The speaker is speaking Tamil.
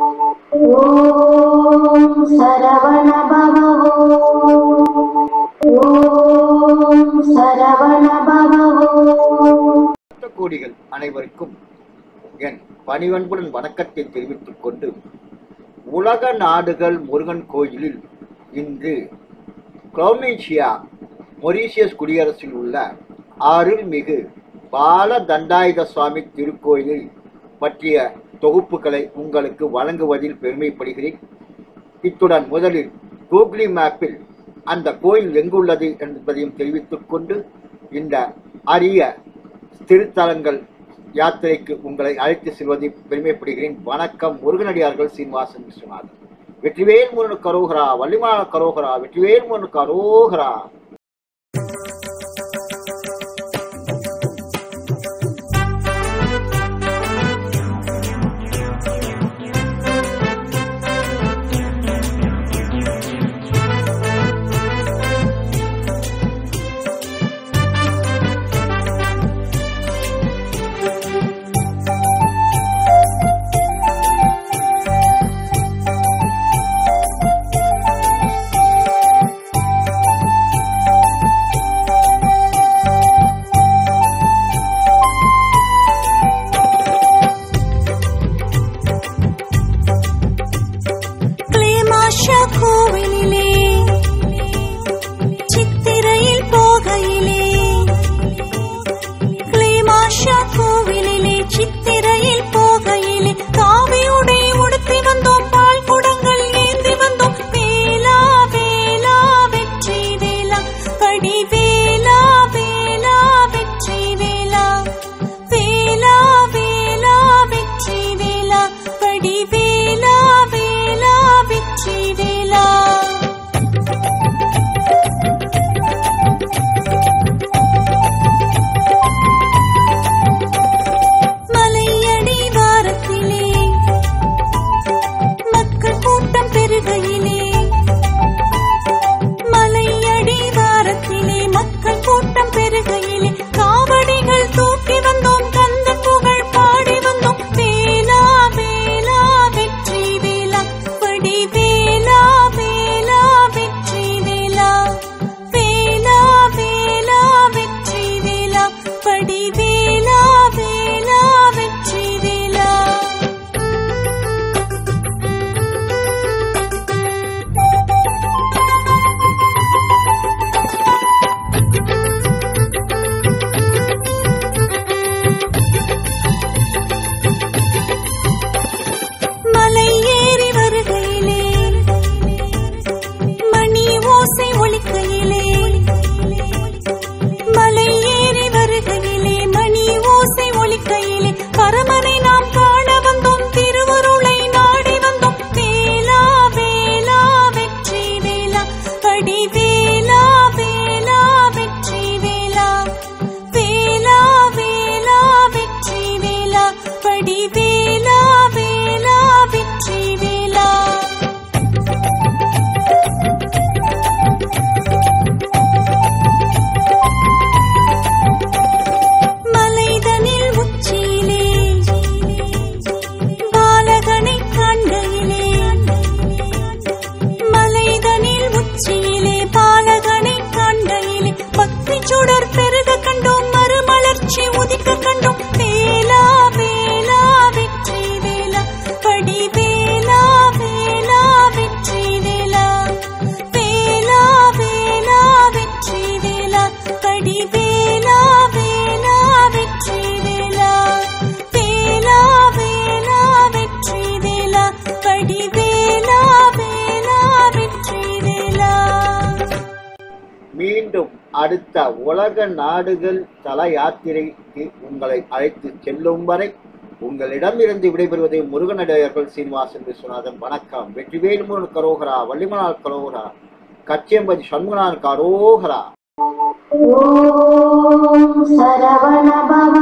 ஓம் சரவண பவோ கோடிகள் அனைவருக்கும் என் பணிவன்புடன் வணக்கத்தை தெரிவித்துக் கொண்டு உலக நாடுகள் முருகன் கோயிலில் இன்று குளோமேஷியா மொரீஷியஸ் குடியரசில் உள்ள அருள்மிகு பால தண்டாயுத சுவாமி திருக்கோயிலில் பற்றிய தொகுப்புகளை உங்களுக்கு வழங்குவதில் பெருமைப்படுகிறேன். இத்துடன் முதலில் கூகுளி மேப்பில் அந்த கோயில் எங்குள்ளது என்பதையும் தெரிவித்துக் கொண்டு இந்த அரிய திருத்தலங்கள் யாத்திரைக்கு உங்களை அழைத்து செல்வதை பெருமைப்படுகிறேன். வணக்கம் முருகனடியார்கள் சீனிவாசன் விஸ்வநாதன். வெற்றிவேல் முருகன் கரோகரா வள்ளிமான கரோகரா வெற்றிவேல் முருகன் கரோகரா. வடிவே மீண்டும் அடுத்த உலக நாடுகள் தல யாத்திரைக்கு உங்களை அழைத்து செல்லும் வரை உங்களிடமிருந்து விடைபெறுவது முருகனடையர்கள் சீனிவாசன் விஸ்வநாதன் வணக்கம். வெற்றிவேல் முருகன் கரோகரா வள்ளிமனால் கரோகரா கச்சியம்பதி சண்முகனார் கரோகரா. சரவண சரவண